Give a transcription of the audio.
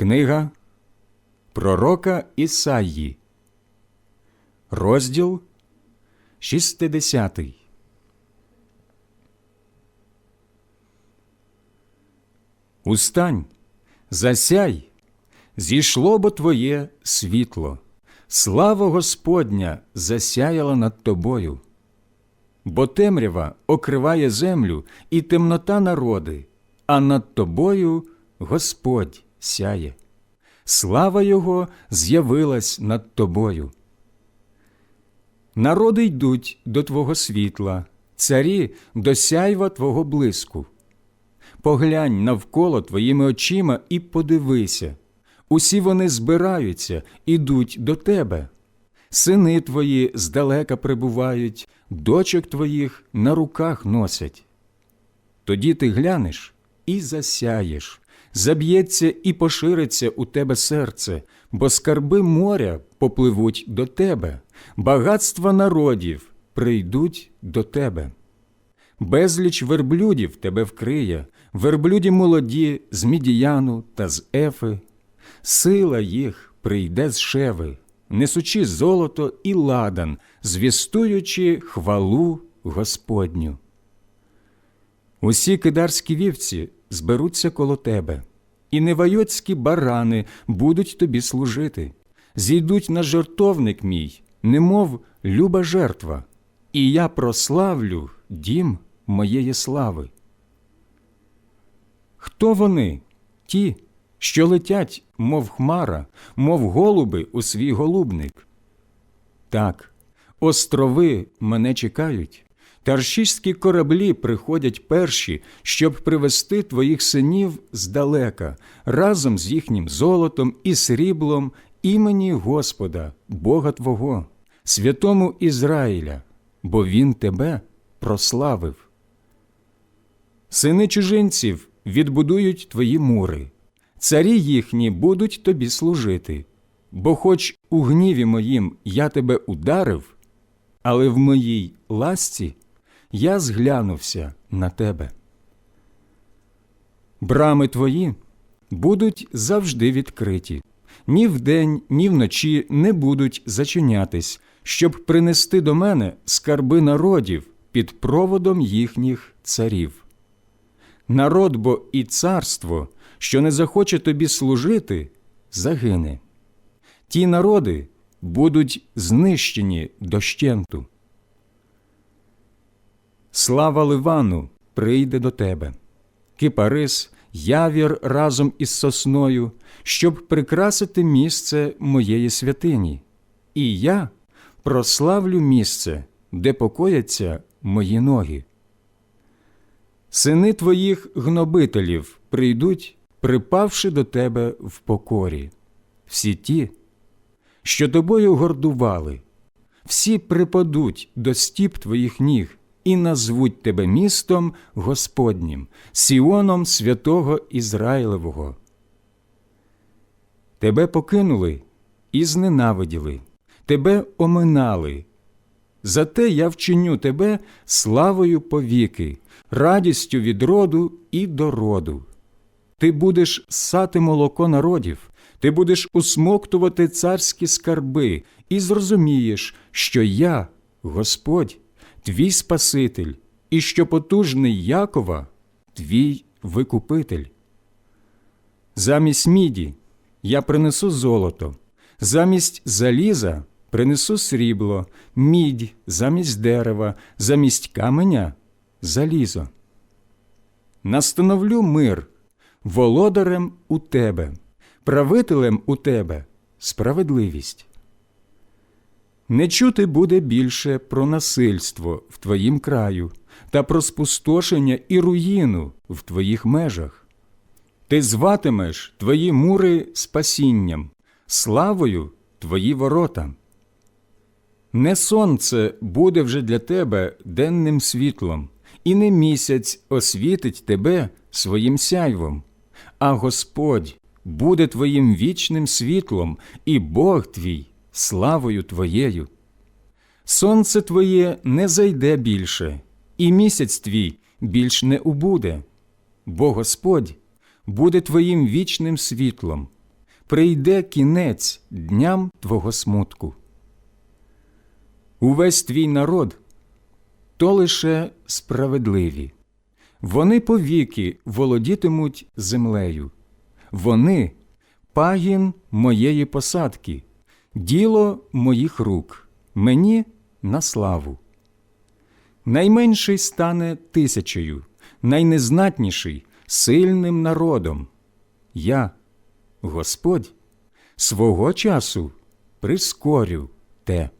Книга Пророка Ісаї, розділ 60. Устань, засяй, зійшло бо твоє світло, слава Господня засяяла над тобою. Бо темрява окриває землю і темнота народи, а над тобою Господь сяє. Слава Його з'явилась над тобою. Народи йдуть до Твого світла, царі до сяйва Твого блиску. Поглянь навколо твоїми очима і подивися. Усі вони збираються, ідуть до тебе. Сини твої здалека прибувають, дочок твоїх на руках носять. Тоді ти глянеш і засяєш, заб'ється і пошириться у тебе серце, бо скарби моря попливуть до тебе, багатства народів прийдуть до тебе. Безліч верблюдів тебе вкриє, верблюді молоді з мідіяну та з ефи. Сила їх прийде з шеви, несучи золото і ладан, звістуючи хвалу Господню. Усі кидарські вівці зберуться коло тебе, і невайоцькі барани будуть тобі служити, зійдуть на жертовник мій, немов люба жертва, і я прославлю дім моєї слави. Хто вони, ті, що летять, мов хмара, мов голуби у свій голубник? Так, острови мене чекають, таршіські кораблі приходять перші, щоб привести твоїх синів здалека, разом з їхнім золотом і сріблом імені Господа, Бога Твого, святому Ізраїля, бо Він тебе прославив. Сини чужинців відбудують твої мури, царі їхні будуть тобі служити, бо хоч у гніві моїм я тебе ударив, але в моїй ласці я зглянувся на тебе. Брами твої будуть завжди відкриті, ні вдень, ні вночі не будуть зачинятись, щоб принести до мене скарби народів під проводом їхніх царів. Народ бо і царство, що не захоче тобі служити, загине. Ті народи будуть знищені дощенту. Слава Ливану прийде до тебе, кипарис, явір разом із сосною, щоб прикрасити місце моєї святині, і я прославлю місце, де покояться мої ноги. Сини твоїх гнобителів прийдуть, припавши до тебе в покорі, всі ті, що тобою гордували, всі припадуть до стіп твоїх ніг і назвуть тебе містом Господнім, Сіоном святого Ізраїлевого. Тебе покинули і зненавиділи, тебе оминали. Зате я вчиню тебе славою повіки, радістю від роду і до роду. Ти будеш сати молоко народів, ти будеш усмоктувати царські скарби, і зрозумієш, що я, Господь, твій Спаситель, і що потужний Якова, твій Викупитель. Замість міді я принесу золото, замість заліза принесу срібло, мідь замість дерева, замість каменя залізо. Настановлю мир володарем у тебе, правителем у тебе справедливість. Не чути буде більше про насильство в твоїм краю та про спустошення і руїну в твоїх межах. Ти зватимеш твої мури спасінням, славою твої ворота. Не сонце буде вже для тебе денним світлом, і не місяць освітить тебе своїм сяйвом, а Господь буде твоїм вічним світлом, і Бог твій славою твоєю. Сонце твоє не зайде більше, і місяць твій більш не убуде, бо Господь буде твоїм вічним світлом, прийде кінець дням твого смутку. Увесь твій народ то лише справедливі. Вони повіки володітимуть землею. Вони пагін моєї посадки, діло моїх рук, мені на славу. Найменший стане тисячею, найнезнатніший сильним народом. Я, Господь, свого часу прискорю те.